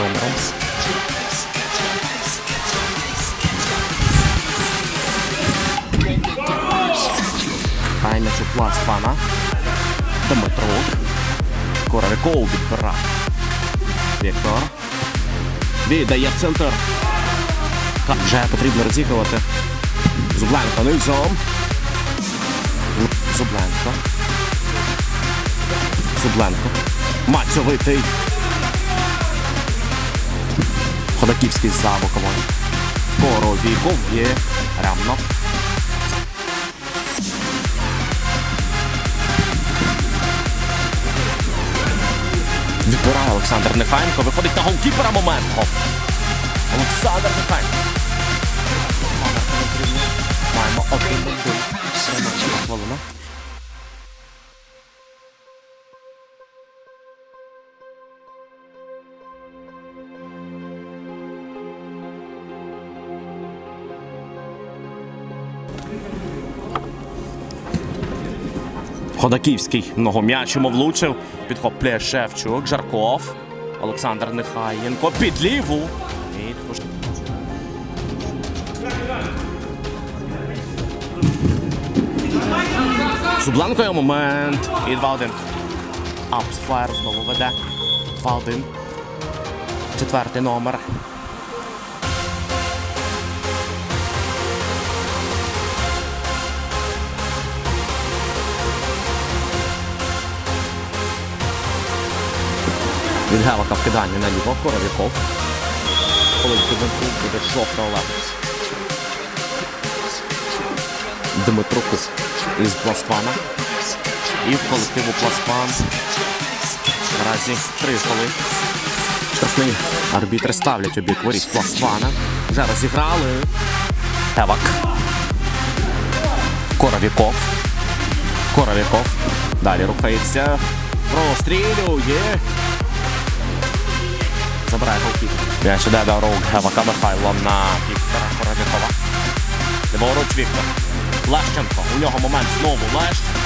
четвертим номером. Грає м'яч у пласт пана. Дмитрук. Коровиков відбирав. Віктор. Віддає в центр. Ка- Вже потрібно розігрувати. Зубленко низом. Зубленко. Зубленко. Мацьовитий. Ходаківський за боковою. Коровіков є Рямно. Відбирає Олександр Нехайенко. Виходить на голкіпера моментом. Олександр Нехайенко. Маємо один хвилину. Ходаківський многом'ячимо влучив. Підхоплює Шевчук, Жарков. Олександр Нехаєнко під ліву. І момент. І 2-1. Апсфаєр знову веде. 2-1. Четвертий номер. Від Гевака вкидання на ліво, Коровіков. Коли буде жовта Олег. Дмитруку із Пластвана. І в колективу Пластван. Наразі три голи. Штрафний арбітри ставлять у бік воріт Пластвана. Вже розіграли. Гевак. Коровіков. Коровіков. Далі рухається. Прострілює. Забирає голкіп. М'яч іде до рук Гевака Михайло на Віктора Коровікова. Ліворуч Віктор. Лещенко. У нього момент знову Лещенко.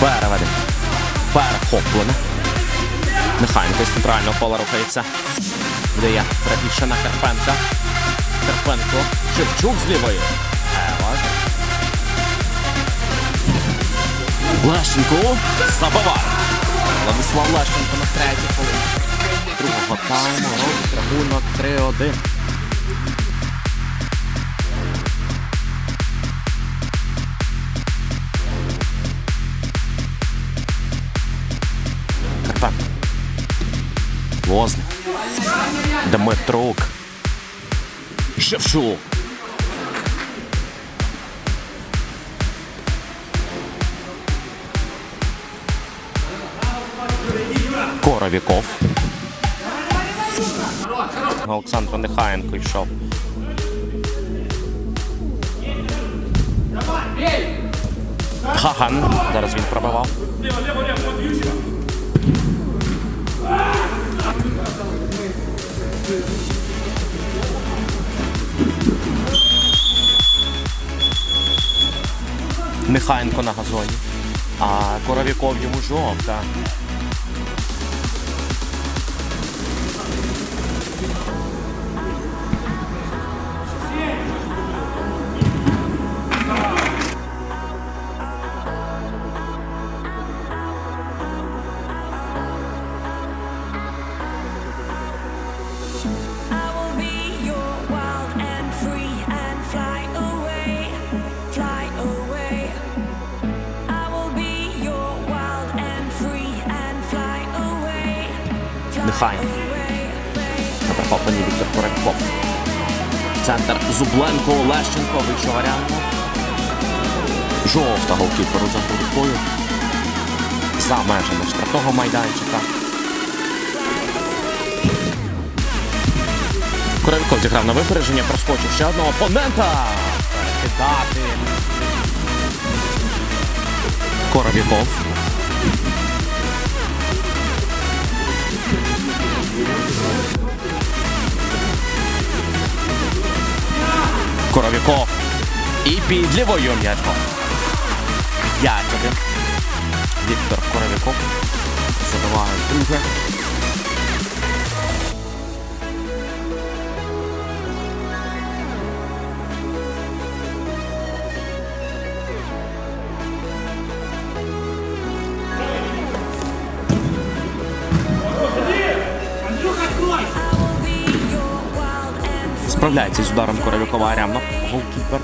Переведе. Перехоплене. Нехайнко з центрального пола рухається. Видає правіше на Карпенка. Карпенко. Шевчук з лівої. Лещенко забиває. Владислав Лещенко на третій хвилині. Другого тайму робить рахунок 3-1. Карпенко. Возник. Дмитрук. Шевчук. Коровіков. Олександр Нехаєнко йшов. Хаган. Зараз він пробивав. Нехаєнко на газоні. А Коровіков йому жовта. Away. На перехопленні Віктор Коровіков. Центр Зубленко, Лещенко, вийшов Арянко. Жовта голкіперу за рукою. За межами штрафного майданчика. Коровіков зіграв на випередження, проскочив ще одного опонента. Перекидати. Коровіков. Коровіков. І під лівою м'ячком. 5-1. Віктор Коровіков. Забиває друге. Справляється з ударом Коровякова Арямна. Голкіпер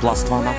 Пластвана.